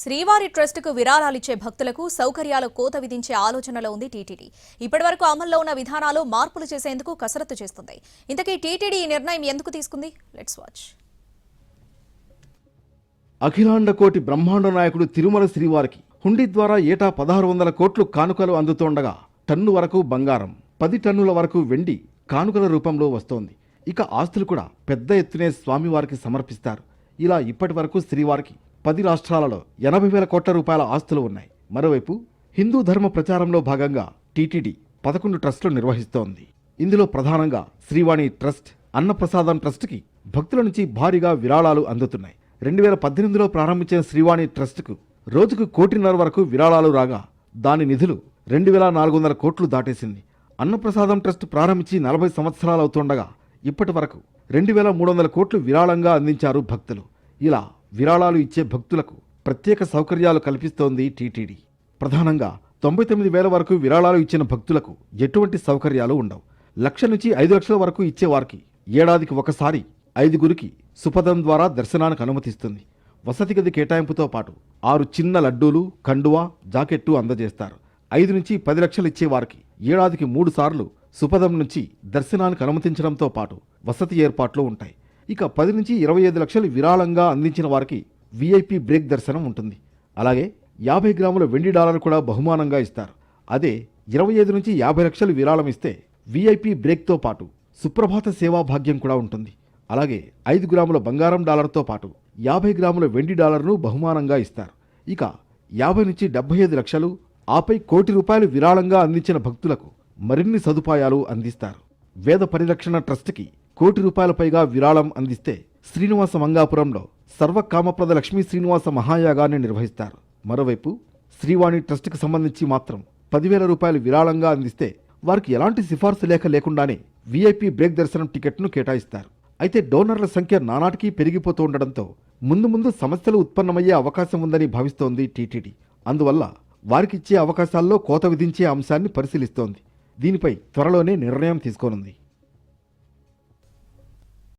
శ్రీవారి ట్రస్టుకు విరాళాలిచ్చే భక్తులకు సౌకర్యాల కోత విధించే ఆలోచనలో ఉంది టీటీడీ. ఇప్పటివరకు అమల్లో ఉన్న విధానాలు మార్పులు చేసేందుకు కసరత్తు చేస్తుంది. ఇంతకీ టీటీడీ ఈ నిర్ణయం ఎందుకు తీసుకుంది? లెట్స్ వాచ్ అఖిలాండ కోటి బ్రహ్మాండ నాయకుడు తిరుమల శ్రీవారికి హుండీ ద్వారా ఏటా పదహారు వందల కోట్లు కానుకలు అందుతోండగా టన్ను వరకు బంగారం పది టన్నుల వరకు వెండి కానుకల రూపంలో వస్తోంది. ఇక ఆస్తులు కూడా పెద్ద ఎత్తునే స్వామివారికి సమర్పిస్తారు. ఇలా ఇప్పటి వరకు శ్రీవారికి పది రాష్ట్రాలలో ఎనభై వేల కోట్ల రూపాయల ఆస్తులు ఉన్నాయి. మరోవైపు హిందూ ధర్మ ప్రచారంలో భాగంగా టీటీడీ పదకొండు ట్రస్టులు నిర్వహిస్తోంది. ఇందులో ప్రధానంగా శ్రీవాణి ట్రస్ట్ అన్నప్రసాదం ట్రస్ట్కి భక్తుల నుంచి భారీగా విరాళాలు అందుతున్నాయి. రెండు వేల పద్దెనిమిదిలో ప్రారంభించిన శ్రీవాణి ట్రస్టుకు రోజుకు కోటిన్నర వరకు విరాళాలు రాగా దాని నిధులు రెండు వేల నాలుగు వందల కోట్లు దాటేసింది. అన్నప్రసాదం ట్రస్ట్ ప్రారంభించి నలభై సంవత్సరాలు అవుతుండగా ఇప్పటి వరకు రెండు వేల మూడు వందల కోట్లు విరాళంగా అందించారు భక్తులు. ఇలా విరాళాలు ఇచ్చే భక్తులకు ప్రత్యేక సౌకర్యాలు కల్పిస్తోంది టీటీడీ. ప్రధానంగా తొంభై తొమ్మిది వేల వరకు విరాళాలు ఇచ్చిన భక్తులకు ఎటువంటి సౌకర్యాలు ఉండవు. లక్ష నుంచి ఐదు లక్షల వరకు ఇచ్చేవారికి ఏడాదికి ఒకసారి ఐదుగురికి సుపదం ద్వారా దర్శనానికి అనుమతిస్తుంది. వసతి గది కేటాయింపుతో పాటు ఆరు చిన్న లడ్డూలు కండువా జాకెట్టు అందజేస్తారు. ఐదు నుంచి పది లక్షలు ఇచ్చేవారికి ఏడాదికి మూడు సార్లు సుపదం నుంచి దర్శనానికి అనుమతించడంతో పాటు వసతి ఏర్పాట్లు ఉంటాయి. ఇక పది నుంచి ఇరవై ఐదు లక్షలు విరాళంగా అందించిన వారికి విఐపి బ్రేక్ దర్శనం ఉంటుంది. అలాగే యాభై గ్రాముల వెండి డాలర్ కూడా బహుమానంగా ఇస్తారు. అదే ఇరవై ఐదు నుంచి యాభై లక్షలు విరాళం ఇస్తే విఐపి బ్రేక్తో పాటు సుప్రభాత సేవా భాగ్యం కూడా ఉంటుంది. అలాగే ఐదు గ్రాముల బంగారం డాలర్తో పాటు యాభై గ్రాముల వెండి డాలర్ను బహుమానంగా ఇస్తారు. ఇక యాభై నుంచి డెబ్బై ఐదు లక్షలు ఆపై కోటి రూపాయలు విరాళంగా అందించిన భక్తులకు మరిన్ని సదుపాయాలు అందిస్తారు. వేద పరిరక్షణ ట్రస్ట్కి కోటి రూపాయల పైగా విరాళం అందిస్తే శ్రీనివాస మంగాపురంలో సర్వకామప్రద లక్ష్మీ శ్రీనివాస మహాయాగాన్ని నిర్వహిస్తారు. మరోవైపు శ్రీవాణి ట్రస్ట్కి సంబంధించి మాత్రం పదివేల రూపాయలు విరాళంగా అందిస్తే వారికి ఎలాంటి సిఫార్సు లేఖ లేకుండానే వీఐపీ బ్రేక్ దర్శనం టికెట్ను కేటాయిస్తారు. అయితే డోనర్ల సంఖ్య నానాటికీ పెరిగిపోతూ ఉండడంతో ముందు ముందు సమస్యలు ఉత్పన్నమయ్యే అవకాశం ఉందని భావిస్తోంది టీటీడీ అందువల్ల వారికిచ్చే అవకాశాల్లో కోత విధించే అంశాన్ని పరిశీలిస్తోంది. దీనిపై త్వరలోనే నిర్ణయం తీసుకోనుంది.